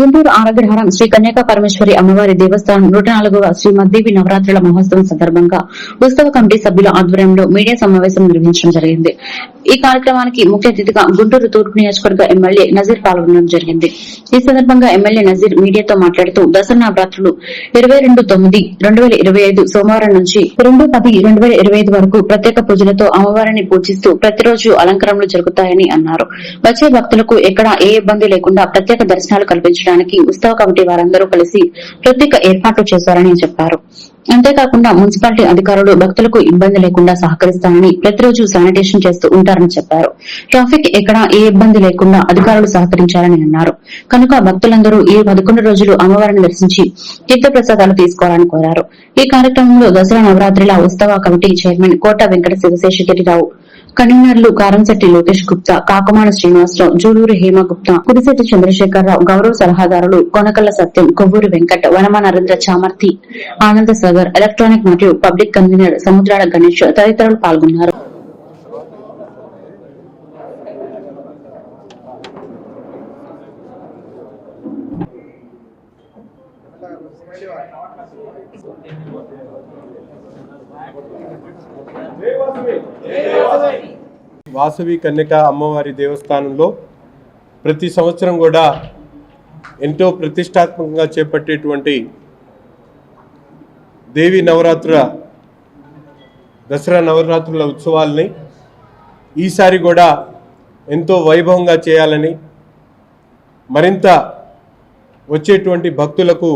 గుంటూరు ఆరాగ్రహారం శ్రీ కన్యాక పరమేశ్వరి అమ్మవారి దేవస్థానం నూట నాలుగవ శ్రీ మద్దేవి నవరాత్రుల మహోత్సవం సందర్భంగా ఉత్సవ కమిటీ సభ్యుల ఆధ్వర్యంలో మీడియా సమావేశం నిర్వహించడం జరిగింది. ఈ కార్యక్రమానికి ముఖ్య అతిథిగా గుంటూరు తూర్పు నియోజకవర్గ ఎమ్మెల్యే నజీర్ పాల్గొనడం జరిగింది. ఈ సందర్భంగా ఎమ్మెల్యే నజీర్ మీడియాతో మాట్లాడుతూ దసరా నవరాత్రులు ఇరవై రెండు తొమ్మిది రెండు వేల ఇరవై ఐదు సోమవారం నుంచి రెండు పది రెండు వేల ఇరవై ఐదు వరకు ప్రత్యేక పూజలతో అమ్మవారిని పూజిస్తూ ప్రతిరోజు అలంకరణలు జరుగుతాయని అన్నారు. వచ్చే భక్తులకు ఎక్కడా ఏ ఇబ్బంది లేకుండా ప్రత్యేక దర్శనాలు కల్పించడం కల్పించడానికి ఉత్సవ కమిటీ వారందరూ కలిసి ప్రత్యేక ఏర్పాట్లు చేశారని చెప్పారు. అంతేకాకుండా మున్సిపాలిటీ అధికారులు భక్తులకు ఇబ్బంది లేకుండా సహకరిస్తారని ప్రతిరోజు శానిటేషన్ చేస్తూ ఉంటారని చెప్పారు. ట్రాఫిక్ ఎక్కడా ఏ ఇబ్బంది లేకుండా అధికారులు సహకరించారని అన్నారు. కనుక భక్తులందరూ ఈ పదకొండు రోజులు అమ్మవారిని దర్శించి తీర్థప్రసాదాలు తీసుకోవాలని కోరారు. ఈ కార్యక్రమంలో దసరా నవరాత్రిల ఉత్సవ కమిటీ చైర్మన్ కోట వెంకట శివశేషగిరిరావు కన్వీనర్లు కారంశెట్టి లోకేష్ గుప్తా కాకుమాన శ్రీనివాసరావు జూలూరు హేమగుప్తా కురిశెట్టి చంద్రశేఖరరావు గౌరవ సలహాదారులు కొనకల్ల సత్యం కొవ్వూరు వెంకట్ వనమ నరేంద్ర చామర్తి ఆనంద సాగర్ ఎలక్ట్రానిక్ మరియు పబ్లిక్ కన్వీనర్ సముద్రాల గణేష్ తదితరులు పాల్గొన్నారు. వాసవి కన్యక అమ్మవారి దేవస్థానంలో ప్రతి సంవత్సరం కూడా ఎంతో ప్రతిష్టాత్మకంగా చేపట్టేటువంటి దేవి నవరాత్రుల దసరా నవరాత్రుల ఉత్సవాల్ని ఈసారి కూడా ఎంతో వైభవంగా చేయాలని మరింత వచ్చేటువంటి భక్తులకు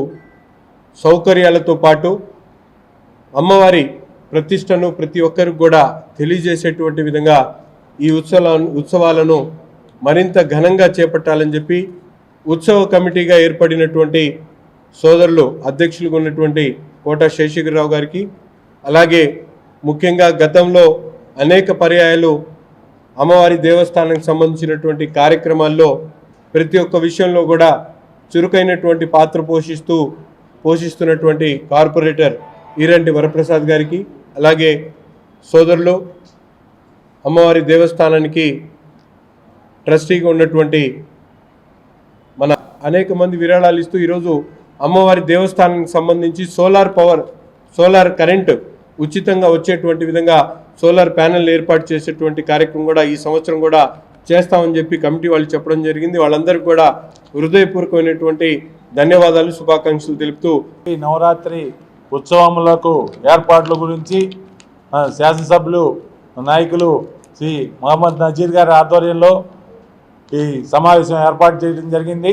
సౌకర్యాలతో పాటు అమ్మవారి ప్రతిష్టను ప్రతి ఒక్కరికి కూడా తెలియజేసేటువంటి విధంగా ఈ ఉత్సవ ఉత్సవాలను మరింత ఘనంగా చేపట్టాలని చెప్పి ఉత్సవ కమిటీగా ఏర్పడినటువంటి సోదరులు అధ్యక్షులుగా ఉన్నటువంటి కోట శేషగిరిరావు గారికి అలాగే ముఖ్యంగా గతంలో అనేక పర్యాయాలు అమ్మవారి దేవస్థానానికి సంబంధించినటువంటి కార్యక్రమాల్లో ప్రతి ఒక్క విషయంలో కూడా చురుకైనటువంటి పాత్ర పోషిస్తూ పోషిస్తున్నటువంటి కార్పొరేటర్ ఈరంటి వరప్రసాద్ గారికి అలాగే సోదరులు అమ్మవారి దేవస్థానానికి ట్రస్టీగా ఉన్నటువంటి మన అనేక మంది విరాళాలు ఇస్తూ ఈరోజు అమ్మవారి దేవస్థానానికి సంబంధించి సోలార్ పవర్ సోలార్ కరెంట్ ఉచితంగా వచ్చేటువంటి విధంగా సోలార్ ప్యానెల్ ఏర్పాటు చేసేటువంటి కార్యక్రమం కూడా ఈ సంవత్సరం కూడా చేస్తామని చెప్పి కమిటీ వాళ్ళు చెప్పడం జరిగింది. వాళ్ళందరికీ కూడా హృదయపూర్వకమైనటువంటి ధన్యవాదాలు శుభాకాంక్షలు తెలుపుతూ ఈ నవరాత్రి ఉత్సవములకు ఏర్పాట్ల గురించి శాసనసభ్యులు నాయకులు శ్రీ మహమ్మద్ నజీర్ గారి ఆధ్వర్యంలో ఈ సమావేశం ఏర్పాటు చేయడం జరిగింది.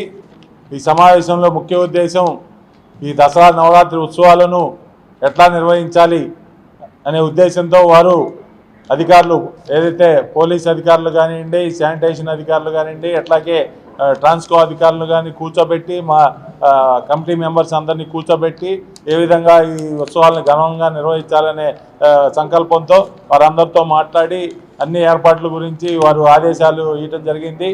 ఈ సమావేశంలో ముఖ్య ఉద్దేశం ఈ దసరా నవరాత్రి ఉత్సవాలను ఎట్లా నిర్వహించాలి అనే ఉద్దేశంతో వారు అధికారులు ఏదైతే పోలీస్ అధికారులు కానివ్వండి శానిటేషన్ అధికారులు కానివ్వండి అట్లాగే ట్రాన్స్కో అధికారులు కానీ కూర్చోబెట్టి మా కమిటీ మెంబర్స్ అందరినీ కూర్చోబెట్టి ఏ విధంగా ఈ ఉత్సవాలను ఘనంగా నిర్వహించాలనే సంకల్పంతో వారందరితో మాట్లాడి అన్ని ఏర్పాట్ల గురించి వారు ఆదేశాలు ఇవ్వటం జరిగింది.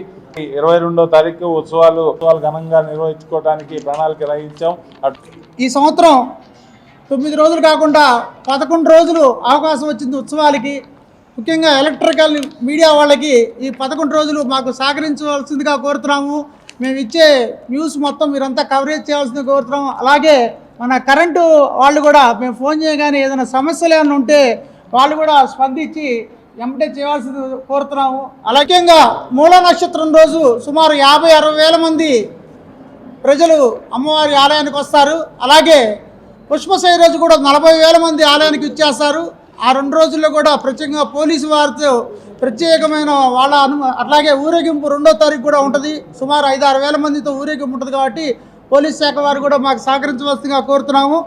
ఇరవై రెండో తారీఖు ఉత్సవాలు ఉత్సవాలు ఘనంగా నిర్వహించుకోవడానికి ప్రణాళిక రహించాం ఈ సంవత్సరం తొమ్మిది రోజులు కాకుండా పదకొండు రోజులు అవకాశం వచ్చింది ఉత్సవాలకి. ముఖ్యంగా ఎలక్ట్రికల్ మీడియా వాళ్ళకి ఈ పదకొండు రోజులు మాకు సహకరించవలసిందిగా కోరుతున్నాము. మేము ఇచ్చే న్యూస్ మొత్తం మీరంతా కవరేజ్ చేయాల్సింది కోరుతున్నాము. అలాగే మన కరెంటు వాళ్ళు కూడా మేము ఫోన్ చేయగానే ఏదైనా సమస్యలు ఏమైనా ఉంటే వాళ్ళు కూడా స్పందించి ఎంటే చేయాల్సింది కోరుతున్నాము. అలాఖ్యంగా మూల నక్షత్రం రోజు సుమారు యాభై అరవై వేల మంది ప్రజలు అమ్మవారి ఆలయానికి వస్తారు. అలాగే పుష్పశయ రోజు కూడా నలభై వేల మంది ఆలయానికి ఇచ్చేస్తారు ఆ రెండు రోజుల్లో కూడా ప్రత్యేకంగా పోలీసు వారితో ప్రత్యేకమైన వాళ్ళ అను అట్లాగే ఊరేగింపు రెండో తారీఖు కూడా ఉంటుంది. సుమారు ఐదు ఆరు వేల మందితో ఊరేగింపు ఉంటుంది కాబట్టి పోలీస్ శాఖ వారు కూడా మాకు సహకరించవలసిందిగా కోరుతున్నాము.